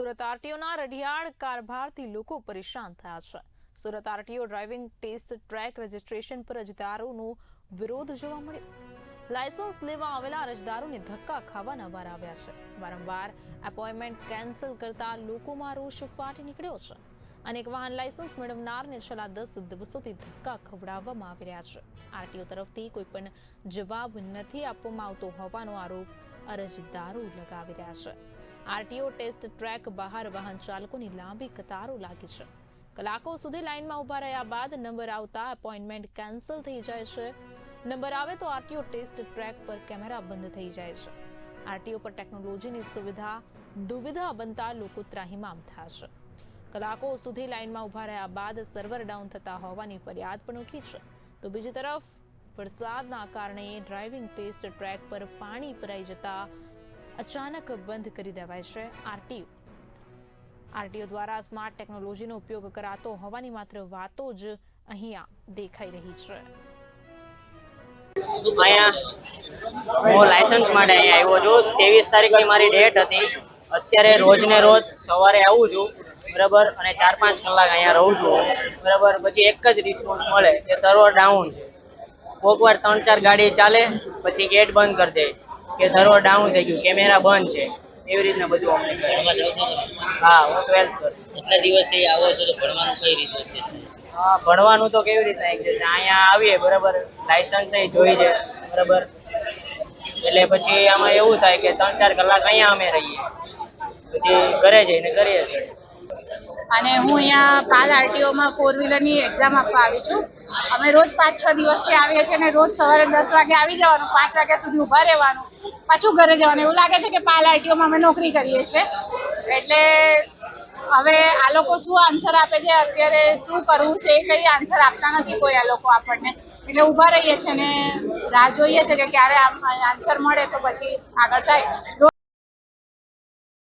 સુરત આરટીઓના રઢિયાળ કારભારથી લોકો પરેશાન થયા છે. Surat RTO driving test track registration પર અરજદારોનો વિરોધ જોવા મળ્યો. લાયસન્સ લેવા આવેલા અરજદારોને ધક્કા ખાવાના વાર આવ્યા છે. વારંવાર એપોઇન્ટમેન્ટ કેન્સલ કરતા લોકોમાં રોષ ફાટી નીકળ્યો છે. અનેક વાહન લાયસન્સ મેળવનારને છેલ્લા દસ દિવસોથી ધક્કા ખવડાવવામાં આવી રહ્યા છે. આરટીઓ તરફથી કોઈ પણ જવાબ નથી આપવામાં આવતો હોવાનો આરોપ અરજદારો લગાવી રહ્યા છે. આરટીઓ ટેસ્ટ ટ્રેક બહાર વાહન ચાલકોની લાંબી કતારો લાગી છે. કલાકો સુધી લાઇનમાં ઊભા રહ્યા બાદ નંબર આવતા એપોઇન્ટમેન્ટ કેન્સલ થઈ જાય છે. નંબર આવે તો આરટીઓ ટેસ્ટ ટ્રેક પર કેમેરા બંધ થઈ જાય છે. આરટીઓ પર ટેકનોલોજીની સુવિધા દુવિધા બનતા લોકો ત્રાહિમામ થયા છે. કલાકો સુધી લાઇનમાં ઊભા રહ્યા બાદ સર્વર ડાઉન થતા હોવાની ફરિયાદ પણ ઉઠી છે. તો બીજી તરફ વરસાદના કારણે ડ્રાઇવિંગ ટેસ્ટ ટ્રેક પર પાણી ભરાઈ જતા અચાનક બંધ કરી દેવાય છે આરટીઓ આરટીઓ દ્વારા સ્માર્ટ ટેકનોલોજીનો ઉપયોગ કરાતો હોવાની માત્ર વાતો જ અહીંયા દેખાઈ રહી છે. અહીંયા હું લાયસન્સ માટે અહીંયા આવ્યો છું. ત્રેવીસ તારીખની મારી ડેટ હતી. અત્યારે રોજ ને રોજ સવારે આવું છું, બરાબર? અને ચાર પાંચ કલાક અહીંયા રહું છું બરાબર? પછી એક જ રિસ્પોન્સ મળે. કે સર્વર ડાઉન છે. કોક વાર ત્રણ ચાર ગાડી ચાલે, પછી ગેટ બંધ કરી દે. કે સર્વર ડાઉન થઈ ગયું કેમેરા બંધ છે. એવી રીતના બધું અમને? હા હું ટ્વેલ્થ કરું. કેટલા દિવસથી આવો છો તો ભણવાનું કઈ રીતે છે? હા ભણવાનું તો કેવી રીતના એક છે અહીંયા આવીએ બરાબર? લાયસન્સ એ જોઈ છે બરાબર? એટલે પછી આમાં એવું થાય કે ત્રણ ચાર કલાક અહીંયા અમે રહીએ. પછી ઘરે જઈને કરીએ. છીએ અને હું અહીંયા પાલ આરટીઓમાં ફોર વ્હીલરની એક્ઝામ આપવા આવી છું. અમે રોજ પાંચ છ દિવસથી આવીએ છીએ અને રોજ સવારે દસ વાગે આવી જવાનું, પાંચ વાગ્યા સુધી ઊભા રહેવાનું, પાછું ઘરે જવાનું. એવું લાગે છે કે પાલ આરટીઓમાં અમે નોકરી કરીએ છીએ. એટલે હવે આ લોકો શું આન્સર આપે છે, અત્યારે શું કરવું છે એ કઈ આન્સર આપતા નથી કોઈ આ લોકો આપણને. એટલે ઊભા રહીએ છીએ અને રાહ જોઈએ છે કે ક્યારે આન્સર મળે તો પછી આગળ થાય.